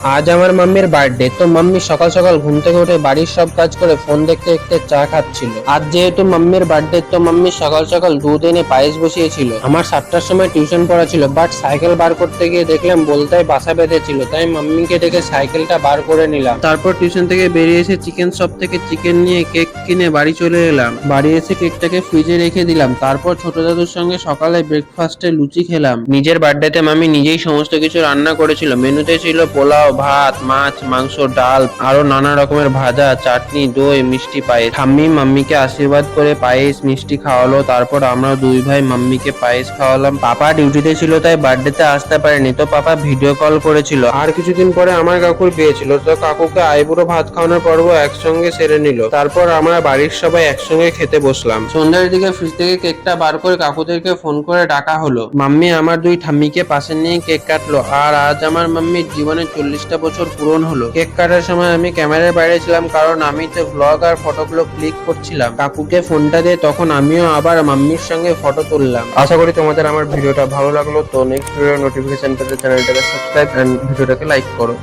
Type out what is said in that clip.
আজ আমার মাম্মির বার্থডে, তো মাম্মি সকাল সকাল ঘুম থেকে উঠে বাড়ির সব কাজ করে ফোন দেখতে দেখতে চা খাচ্ছিল। আজ যেহেতু মাম্মির বার্থডে, তো মাম্মি সকাল সকাল দুধ এনে পায়েস বসিয়েছিল। আমার সাতটার সময় টিউশন পড়া ছিল বাট সাইকেল বার করতে গিয়ে দেখলাম বলতায় বাসা বেঁধেছিল, তাই মাম্মিকে ডেকে সাইকেলটা বার করে নিলাম। তারপর টিউশন থেকে বেরিয়ে এসে চিকেন শপ থেকে চিকেন নিয়ে কেক কিনে বাড়ি চলে এলাম। বাড়ি এসে কেকটাকে ফ্রিজে রেখে দিলাম, তারপর ছোট দাদুর সঙ্গে সকালে ব্রেকফাস্টে লুচি খেলাম। নিজের বার্থডেতে মামি নিজেই সমস্ত কিছু রান্না করেছিল, মেনুতে ছিল পোলাও ভাত, মাছ, মাংস, ডাল, আরও নানা রকমের ভাজা, চাটনি, দই, মিষ্টি, পায়েস। ঠাম্মি মাম্মিকে আশীর্বাদ করে পায়েস, মিষ্টি খাওয়ালো। তারপর আমরা দুই ভাই মাম্মিকে পায়েস খাওয়ালাম। পাপা ডিউটিতে ছিল, তাই বার্থডেতে আসতে পারেনি। তো পাপা ভিডিও কল করেছিল। আর কিছুদিন পরে আমার কাকুর বিয়ে ছিল, তো কাকুকে আইবুড়ো ভাত খাওয়ানোর পর্ব একসঙ্গে সেরে নিল। তারপর আমরা বাড়ির সবাই একসঙ্গে খেতে বসলাম। সন্ধ্যার দিকে ফ্রিজ থেকে কেকটা বার করে কাকুদেরকে ফোন করে ডাকা হলো। মাম্মি আমার দুই ঠাম্মিকে পাশে নিয়ে কেক কাটলো। আর আজ আমার মাম্মির জীবনে চল্লিশটা বছর পূরণ হলো। কেক কাটার সময় আমি ক্যামেরার বাইরে ছিলাম কারণ আমি তো ব্লগ আর ফটোগুলো ক্লিক করছিলাম। কাকুকে ফোনটা দিয়ে তখন আমিও আবার মাম্মির সঙ্গে ফটো তুললাম। আশা করি তোমাদের আমার ভিডিওটা ভালো লাগল। তো নেক্সট ভিডিও নোটিফিকেশন পেতে চ্যানেলটাকে সাবস্ক্রাইব অ্যান্ড ভিডিওটাকে লাইক করো।